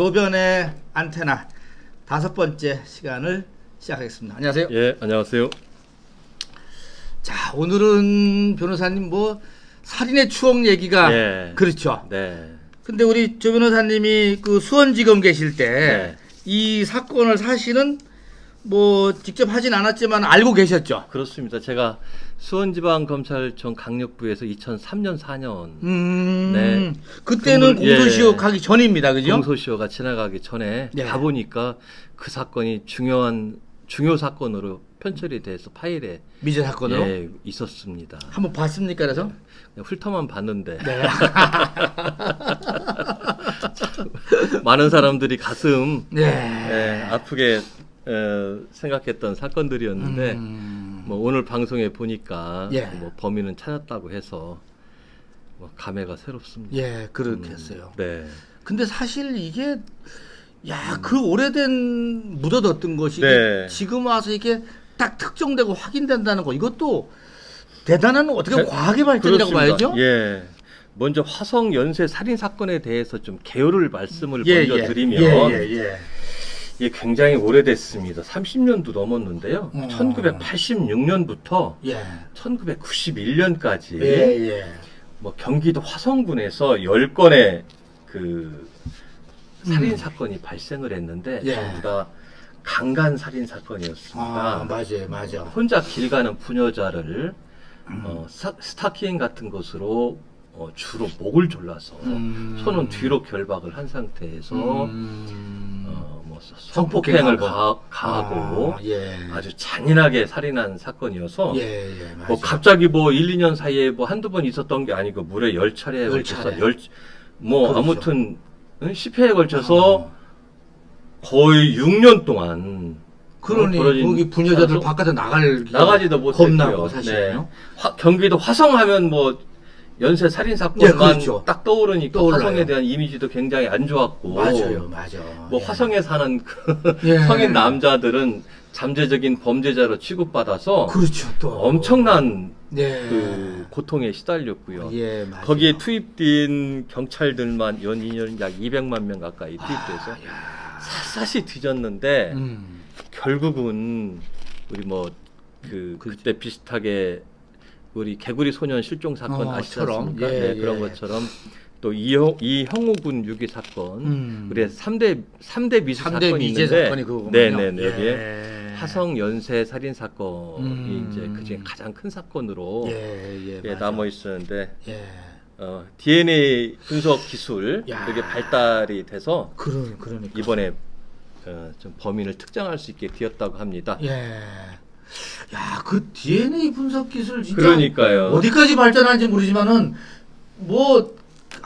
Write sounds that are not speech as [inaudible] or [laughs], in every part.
조변의 안테나 다섯 번째 시간을 시작하겠습니다. 안녕하세요. 예, 안녕하세요. 자, 오늘은 변호사님 뭐 살인의 추억 얘기가 예. 그렇죠. 네. 근데 우리 조 변호사님이 그 수원지검 계실 때 네. 이 사건을 사실은 뭐 직접 하진 않았지만 알고 계셨죠. 그렇습니다. 제가 수원지방검찰청 강력부에서 2003년 4년 음, 네. 그때는 예. 공소시효 가기 전입니다, 그죠? 공소시효가 지나가기 전에 네. 가보니까 그 사건이 중요한 중요 사건으로 편철이 돼서 파일에 미제 사건으로 예, 있었습니다. 한번 봤습니까, 그래서? 그냥 훑어만 봤는데 네. [laughs] 많은 사람들이 가슴 네. 예, 아프게 어, 생각했던 사건들이었는데 음. 뭐 오늘 방송에 보니까 예. 뭐 범인은 찾았다고 해서 뭐 감회가 새롭습니다. 예, 음, 했어요. 네. 근데 사실 이게 야, 그 오래된 묻어뒀던 것이 네. 지금 와서 이게 딱 특정되고 확인된다는 거 이것도 대단한 어떻게 제- 과학의 발전이라고 그렇습니다. 봐야죠. 예. 먼저 화성 연쇄 살인 사건에 대해서 좀 개요를 말씀을 예, 먼저 예. 드리면 예, 예, 예. 이게 굉장히 오래됐습니다. 30년도 넘었는데요. 어. 1986년부터 예. 1991년까지 예, 예. 뭐 경기도 화성군에서 10건의 그 살인 음. 사건이 발생을 했는데 예. 전부 다 강간 살인 사건이었습니다. 아, 맞아요, 맞아. 혼자 길 가는 부녀자를 음. 어, 사- 스타킹 같은 것으로 어, 주로 목을 졸라서 음. 손은 뒤로 결박을 한 상태에서 음. 어, 뭐 성폭행을 가, 가하고 아, 예. 아주 잔인하게 살인한 사건이어서 예, 예, 맞아. 뭐 갑자기 뭐 1, 2년 사이에 뭐 한두 번 있었던 게 아니고 무려 열 차례에 열 걸쳐서 차례. 열, 뭐 그렇죠. 아무튼 10회에 걸쳐서 아. 거의 6년 동안 그러니 어, 벌어진 거기 사건- 바깥에 나갈 나가지도 못했고요. 겁나고 사실요. 화- 경기도 화성하면 뭐 연쇄 살인 예, 사건만 그렇죠. 딱 떠오르니까 떠올라요. 화성에 대한 이미지도 굉장히 안 좋았고 맞아요, 맞아. 뭐 예. 화성에 사는 그 [laughs] 예. 성인 남자들은 잠재적인 범죄자로 취급받아서 그렇죠, 또 엄청난 네. 그 고통에 시달렸고요. 예, 맞아요. 거기에 투입된 경찰들만 연 2년 약 200만 명 가까이 투입돼서 아, 야. 샅샅이 뒤졌는데 음. 결국은 우리 뭐 그 그때 비슷하게 우리 개구리 소년 실종 사건 어, 아시지. 않습니까? 예, 네, 그런 예. 것처럼 또 이형 이형우 군 유기 사건 음. 우리 3대 3대 미수 삼대 사건이 미제 있는데 사건이 그거군요. 네, 네, 네. 예. 화성 연쇄 살인 사건이 음. 이제 그중에 가장 큰 사건으로 예, 예, 예. 남아 있었는데 예. 어, DNA 분석 기술 야. 그게 발달이 돼서 그러 그러니까. 이번에 어, 좀 범인을 특정할 수 있게 되었다고 합니다. 예. 야, 그 DNA 분석 기술 진짜 그러니까요. 어디까지 발전하는지 모르지만은 뭐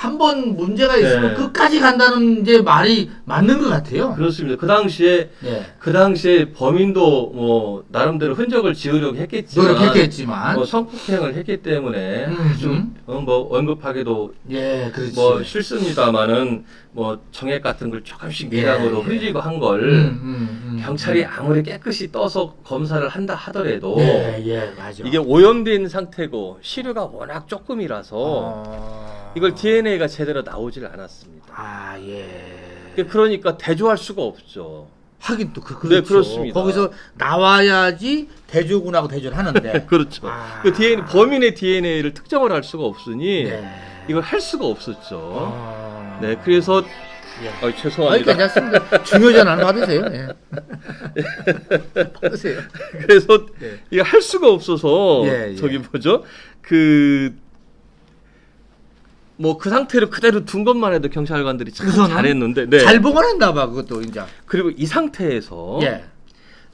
한 번 문제가 있으면 네. 끝까지 간다는 이제 말이 맞는 것 같아요. 그렇습니다. 그 당시에 예. 그 당시에 범인도 뭐 나름대로 흔적을 지으려고 했겠지만 노력했겠지만. 뭐 성폭행을 했기 때문에 음, 좀 음. 어, 뭐 언급하기도 예, 그렇지. 뭐 싫습니다만은 뭐 정액 같은 걸 조금씩 예, 미량으로 예. 흘리고 한걸 음, 음, 음. 경찰이 아무리 깨끗이 떠서 검사를 한다 하더라도 예, 예, 맞아. 이게 오염된 상태고 시류가 워낙 조금이라서 어... 이걸 DNA가 제대로 나오질 않았습니다. 아, 예. 그러니까 대조할 수가 없죠. 하긴 또 그, 네, 그렇죠. 그렇습니다. 거기서 나와야지 대조군하고 대조를 하는데. [laughs] 그렇죠. 아. 그 DNA 범인의 DNA를 특정을 할 수가 없으니 네. 이걸 할 수가 없었죠. 아. 네, 그래서 예. 어, 아니, 죄송합니다. 괜찮습니다. 중요 전화는 받으세요. 예. 받으세요. [laughs] 그래서 예. 이거 할 수가 없어서 예, 예. 저기 뭐죠? 그 뭐 그 상태로 그대로 둔 것만 해도 경찰관들이 참 우선은 잘했는데 네. 잘 보관했나 봐, 그것도 이제. 그리고 이 상태에서 예.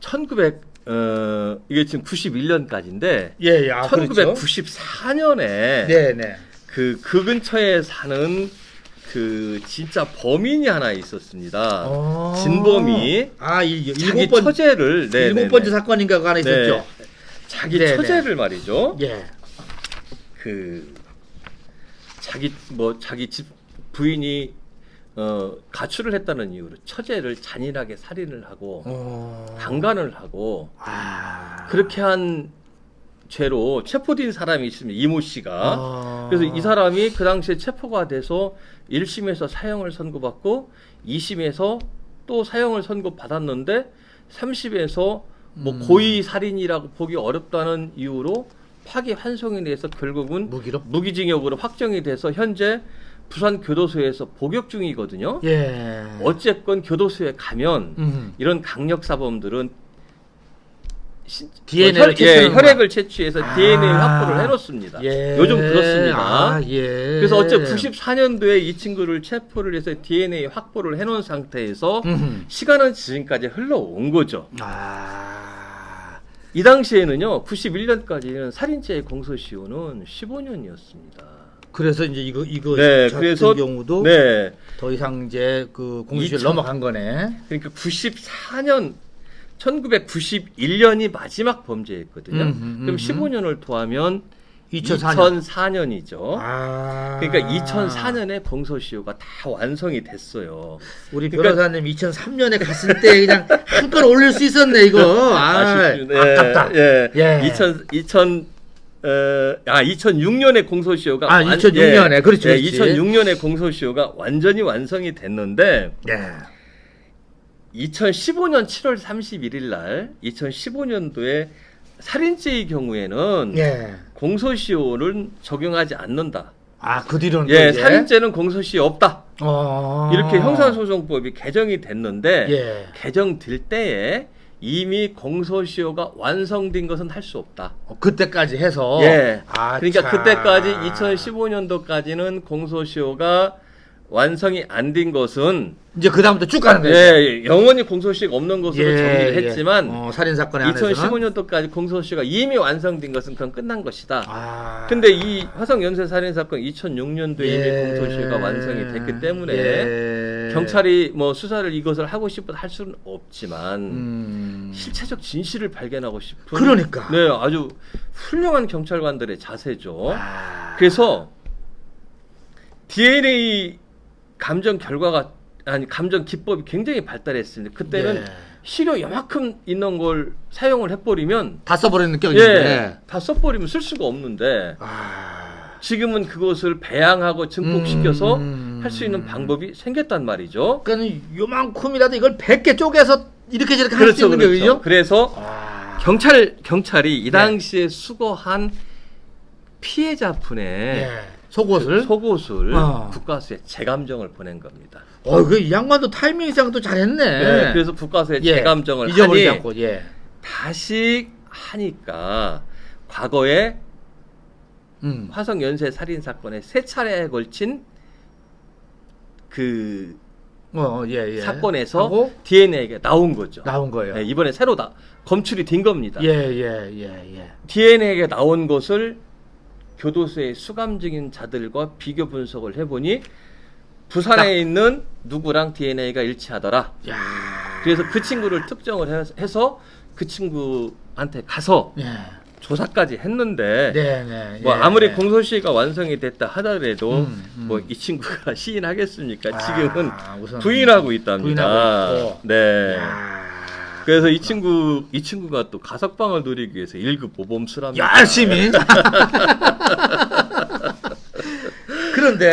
1900 어, 이게 지금 91년까지인데 예, 예. 아, 그렇죠. 1994년에 네, 네. 그, 그 근처에 사는 그 진짜 범인이 하나 있었습니다. 어. 진범이 아, 이 자기 일곱 번 처제를 네, 일곱 네, 번째 네. 사건인가가 하나 있었죠. 자기 네, 처제를 말이죠. 예. 그 자기 뭐 자기 집 부인이 어 가출을 했다는 이유로 처제를 잔인하게 살인을 하고 어. 강간을 하고 아. 그렇게 한 죄로 체포된 사람이 있습니다. 이모 씨가 아. 아. 그래서 이 사람이 그 당시에 체포가 돼서 1심에서 사형을 선고받고 2심에서 또 사형을 선고받았는데 3심에서 뭐 음. 고의 살인이라고 보기 어렵다는 이유로 파기 환송이 돼서 결국은 무기로? 무기징역으로 확정이 돼서 현재 부산 교도소에서 복역 중이거든요. 예. 어쨌건 교도소에 가면 음. 이런 강력 사범들은 신- DNA 를뭐 혈, 예. 혈액을 채취해서 아. DNA 확보를 해놓습니다. 예. 요즘 그렇습니다. 아, 예. 그래서 어째 94년도에 이 친구를 체포를 해서 DNA 확보를 해놓은 상태에서 음. 시간은 지금까지 흘러온 거죠. 아. 이 당시에는요, 91년까지는 살인죄의 공소시효는 15년이었습니다. 그래서 이제 이거 이거 네, 그래서 경우도 네, 더 이상 이제 그 공시를 2000 넘어간 거네. 그러니까 94년 1991년이 마지막 범죄였거든요. 음흠, 음흠. 그럼 15년을 더하면 2004년. 2004년 이죠. 아. 그러니까 2004년에 공소시효가 다 완성이 됐어요. 우리 그러니까- 변호사님 2003년에 갔을 때 그냥 한건 올릴 수 있었네 이거. [laughs] 아, 아쉽습니다. 아깝다. 예. 예. 2000 2000 어, 아 2006년에 공소시효가 아, 2006 년에. 그렇지, 예, 그렇지. 2006년에 공소시효가 완전히 완성이 됐는데 예. 2015년 7월 31일 날 2015년도에 살인죄의 경우에는 예. 공소시효를 적용하지 않는다. 아, 그 뒤로는 또 예, 이제? 살인죄는 공소시효 없다. 어. 이렇게 형사소송법이 개정이 됐는데 예. 개정될 때에 이미 공소시효가 완성된 것은 할 수 없다. 어, 그때까지 해서 예. 아, 그러니까 참. 그때까지 2015년도까지는 공소시효가 완성이 안 된 것은 이제 그 다음부터 쭉 가는 거예요. 예, 영원히 공소시효가 없는 것으로 예, 정리를 예. 했지만 어, 살인 사건에 한해서는 2015년도까지 공소시효가 이미 완성된 것은 그건 끝난 것이다. 아. 근데 이 화성 연쇄 살인 사건 2006년도에 예. 이미 공소시효가 완성이 됐기 때문에 예. 경찰이 뭐 수사를 이것을 하고 싶어 할 수는 없지만 음. 실체적 진실을 발견하고 싶은 그러니까. 네 아주 훌륭한 경찰관들의 자세죠. 아. 그래서 DNA 감정 결과가 아니 감정 기법이 굉장히 발달했습니다. 그때는 예. 시료 요만큼 있는 걸 사용을 해버리면 다 써버리는 경우인데. 예, 다 써버리면 쓸 수가 없는데 아. 지금은 그것을 배양하고 증폭시켜서 음. 할 수 있는 방법이 생겼단 말이죠. 그러니까 요만큼이라도 이걸 100개 쪼개서 이렇게 저렇게 할수 그렇죠, 있는 그렇죠. 거죠. 그래서 아. 경찰 경찰이 이 네. 당시에 수거한 피해자분의 예. 속옷을. 속옷을 어. 국가수에 재감정을 보낸 겁니다. 어, 그 이 양반도 타이밍상 또 잘했네. 네, 그래서 국가수에 예. 재감정을 잊어버리지 하니 않고. 예. 다시 하니까 과거에 음. 화성 연쇄 살인 사건에 세 차례에 걸친 그 어, 예, 예. 사건에서 하고 DNA가 나온 거죠. 나온 거예요. 네, 이번에 새로 다 검출이 된 겁니다. 예, 예, 예, 예. DNA가 나온 것을 교도소의 수감 중인 자들과 비교 분석을 해보니 부산에 딱. 있는 누구랑 DNA가 일치하더라. 야. 그래서 그 친구를 특정을 해- 해서 그 친구한테 가서 예. 조사까지 했는데 네, 네. 뭐 예. 아무리 공소시효가 완성이 됐다 하더라도 음, 음. 뭐이 친구가 [laughs] 시인하겠습니까? 아, 지금은 부인하고 있답니다. 부인하고. 네. 야. 그래서 이 친구 이 친구가 또 가석방을 누리기 위해서 1급 모범수랍니다. 열심히. [laughs] 그런데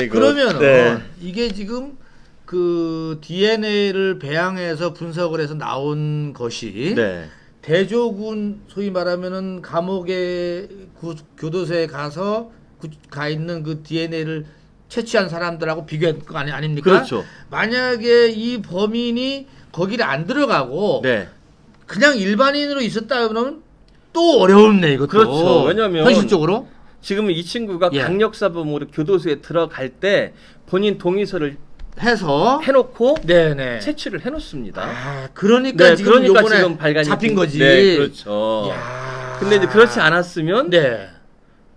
아이고, 그러면 네. 이게 지금 그 DNA를 배양해서 분석을 해서 나온 것이 네. 대조군 소위 말하면은 감옥에 구- 교도소에 가서 구- 가 있는 그 DNA를 채취한 사람들하고 비교할 거 아니, 아닙니까? 그렇죠. 만약에 이 범인이 거기를 안 들어가고 네. 그냥 일반인으로 있었다 그러면 또 어려웠네 이것도. 그렇죠. 왜냐면 현실적으로 지금은 이 친구가 예. 강력사범으로 교도소에 들어갈 때 본인 동의서를 해서 해놓고 네네. 채취를 해놓습니다. 아 그러니까 네, 지금 그러니까 요번에 지금 발간이 잡힌 된- 거지. 네, 그렇죠. 야. 근데 이제 그렇지 않았으면 네.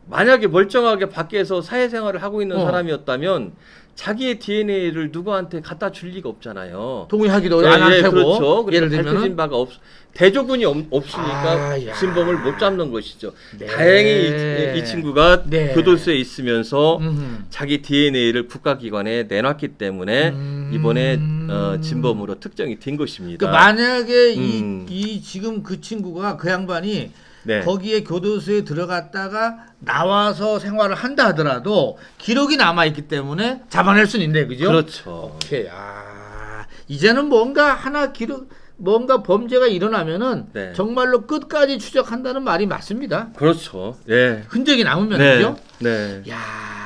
만약에 멀쩡하게 밖에서 사회생활을 하고 있는 어. 사람이었다면 자기의 DNA를 누구한테 갖다 줄 리가 없잖아요. 동의하기도 예, 안 예, 할 테고 그렇죠. 예를 밝혀진 들면 바가 없 대조군이 없, 없으니까 아, 야. 진범을 못 잡는 것이죠. 네. 다행히 이, 이 친구가 네. 교도소에 있으면서 음흠. 자기 DNA를 국가기관에 내놨기 때문에 음. 이번에 어, 진범으로 특정이 된그 것입니다. 만약에 음. 이, 이 지금 그 친구가 그 양반이 네. 거기에 교도소에 들어갔다가 나와서 생활을 한다 하더라도 기록이 남아 있기 때문에 잡아낼 수는 있네, 그죠? 그렇죠. 오케이. 아, 이제는 뭔가 하나 기록 뭔가 범죄가 일어나면은 네. 정말로 끝까지 추적한다는 말이 맞습니다. 그렇죠. 예. 흔적이 남으면 네. 그죠? 네. 야.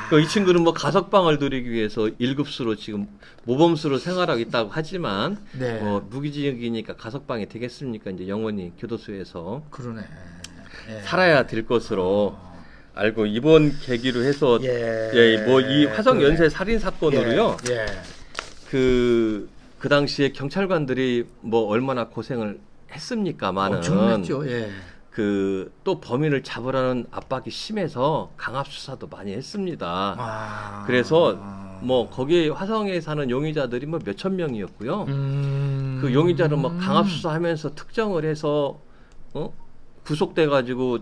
그이 친구는 뭐 가석방을 누리기 위해서 1급수로 지금 모범수로 생활하고 있다고 하지만 네. 뭐 무기징역이니까 가석방이 되겠습니까? 이제 영원히 교도소에서 그러네. 예. 살아야 될 것으로 알고 이번 계기로 해서 예. 예, 뭐이 화성. 연쇄 살인 사건으로요. 예. 예. 그, 그 당시에 경찰관들이 뭐 얼마나 고생을 했습니까만은 엄청났죠. 예. 그또 범인을 잡으라는 압박이 심해서 강압 수사도 많이 했습니다. 아. 그래서 뭐 거기에 화성에 사는 용의자들이 뭐 몇천 명이었고요. 음. 그 용의자를 뭐 강압 수사하면서 특정을 해서 어 구속돼 가지고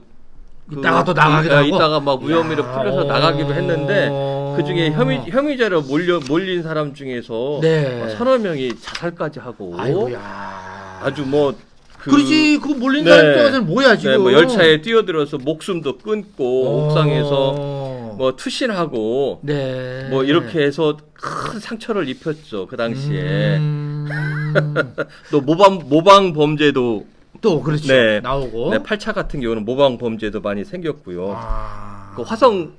이따가 또 나가기도 하고? 이따가 막 무혐의로 야, 풀려서 어. 나가기도 했는데 그 중에 혐의 혐의자로 몰려 몰린 사람 중에서 네. 뭐 서너 명이 자살까지 하고 아이고야. 아주 뭐 그, 그렇지. 그 몰린 네. 사람 입장에서는 뭐야 지금? 네, 뭐 열차에 뛰어들어서 목숨도 끊고 어. 옥상에서 뭐 투신하고 네. 뭐 이렇게 해서 큰 상처를 입혔죠 그 당시에 음. [laughs] 또 모방 모방 범죄도 또 그렇죠. 네. 나오고. 네, 8차 같은 경우는 모방 범죄도 많이 생겼고요. 아. 그 화성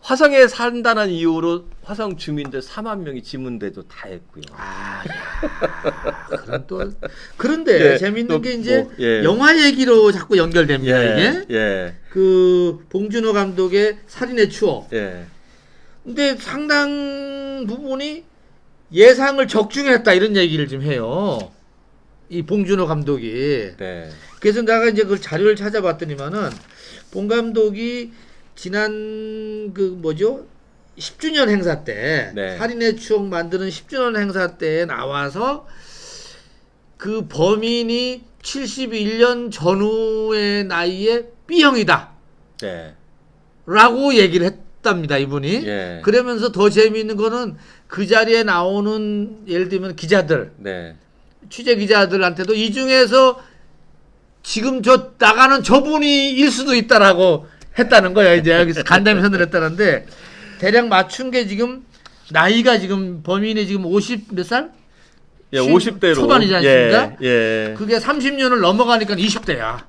화성에 산다는 이유로 화성 주민들 4만 명이 지문대도 다 했고요. 아, 야. 그런 또 그런데 예, 재밌는 또게 이제 뭐, 예. 영화 얘기로 자꾸 연결됩니다 이게. 예, 그 봉준호 감독의 살인의 추억. 예, 근데 상당 부분이 예상을 적중했다 이런 얘기를 좀 해요. 이 봉준호 감독이. 네, 그래서 내가 이제 그 자료를 찾아봤더니만은 봉 감독이 지난 그 뭐죠? 10주년 행사 때 네. 살인의 추억 만드는 10주년 행사 때에 나와서 그 범인이 71년 전후의 나이에 B형이다. 네, 라고 얘기를 했답니다, 이분이. 예, 그러면서 더 재미있는 거는 그 자리에 나오는 예를 들면 기자들, 네, 취재 기자들한테도 이 중에서 지금 저 나가는 저분이 일 수도 있다라고 했다는 거야. 이제 여기서 간담회 선언했다는데 대략 맞춘 게 지금 나이가 지금 범인이 지금 50 몇 살? 예, 쉰 50대로 초반이지 않습니까? 예, 예. 그게 30년을 넘어가니까 20대야.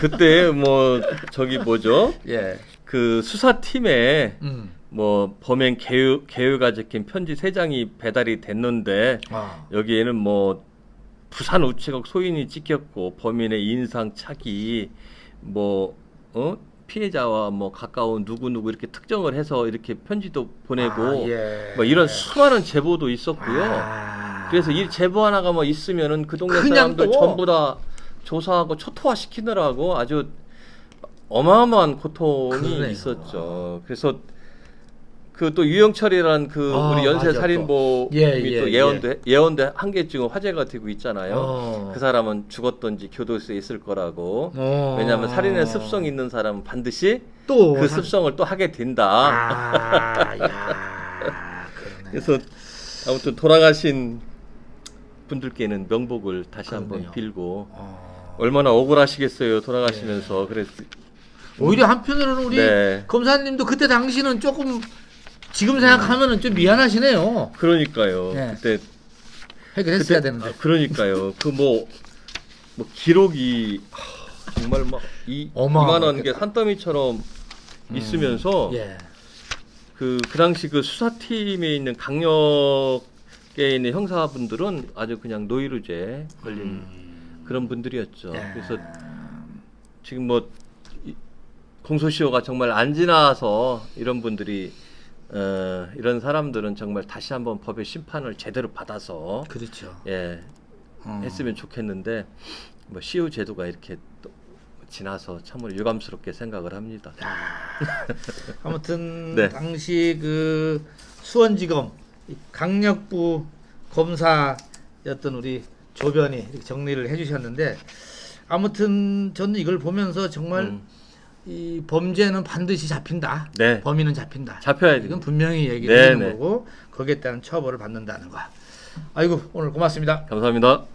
그때 뭐 저기 뭐죠? [laughs] 예. 그 수사팀에 음. 뭐 범행 개요 개요가 적힌 편지 세 장이 배달이 됐는데 아. 여기에는 뭐 부산 우체국 소인이 찍혔고 범인의 인상 차기 뭐 어? 피해자와 뭐 가까운 누구 누구 이렇게 특정을 해서 이렇게 편지도 보내고 아, 예. 뭐 이런 수많은 제보도 있었고요. 아. 그래서 이 제보 하나가 뭐 있으면은 그 동네 사람들 또. 전부 다 조사하고 초토화 시키느라고 아주 어마어마한 고통이 그러네요. 있었죠. 그래서 그 또 유영철이라는 그 아, 우리 연쇄 맞아, 살인범이 또. 예, 예, 또 예언도 예언도 한 게 지금 화제가 되고 있잖아요. 어. 그 사람은 죽었던지 교도소에 있을 거라고. 어. 왜냐하면 살인의 습성 있는 사람은 반드시 또그 사- 습성을 또 하게 된다. 아, 야. 그러네. 그래서 아무튼 돌아가신 분들께는 명복을 다시 그러네요. 한번 빌고 어. 얼마나 억울하시겠어요 돌아가시면서 그래서 오히려 한편으로는 우리 네. 검사님도 그때 당시는 조금 지금 생각하면은 좀 미안하시네요. 그러니까요 네. 그때 해결했어야 되는데. 아, 그러니까요 그 뭐 뭐 기록이 하, 정말 막이 어마어마하겠다. 이만한 게 산더미처럼 있으면서 예. 그, 그 당시 그 수사팀에 있는 강력에 있는 형사분들은 아주 그냥 노이로제 걸린 그런 분들이었죠. 음. 예. 그래서 지금 뭐 이- 공소시효가 정말 안 지나서 이런 분들이 어, 이런 사람들은 정말 다시 한번 법의 심판을 제대로 받아서 그렇죠. 예 어. 했으면 좋겠는데 뭐 시효 제도가 이렇게 또 지나서 참으로 유감스럽게 생각을 합니다. [laughs] 아무튼 네. 당시 그 수원지검 이 강력부 검사였던 우리 조변이 이렇게 정리를 해주셨는데 아무튼 저는 이걸 보면서 정말 음. 이 범죄는 반드시 잡힌다. 네. 범인은 잡힌다. 잡혀야 이건 됩니다. 분명히 얘기를 네, 하는 네. 거고 거기에 따른 처벌을 받는다는 거. 아이고 오늘 고맙습니다. 감사합니다.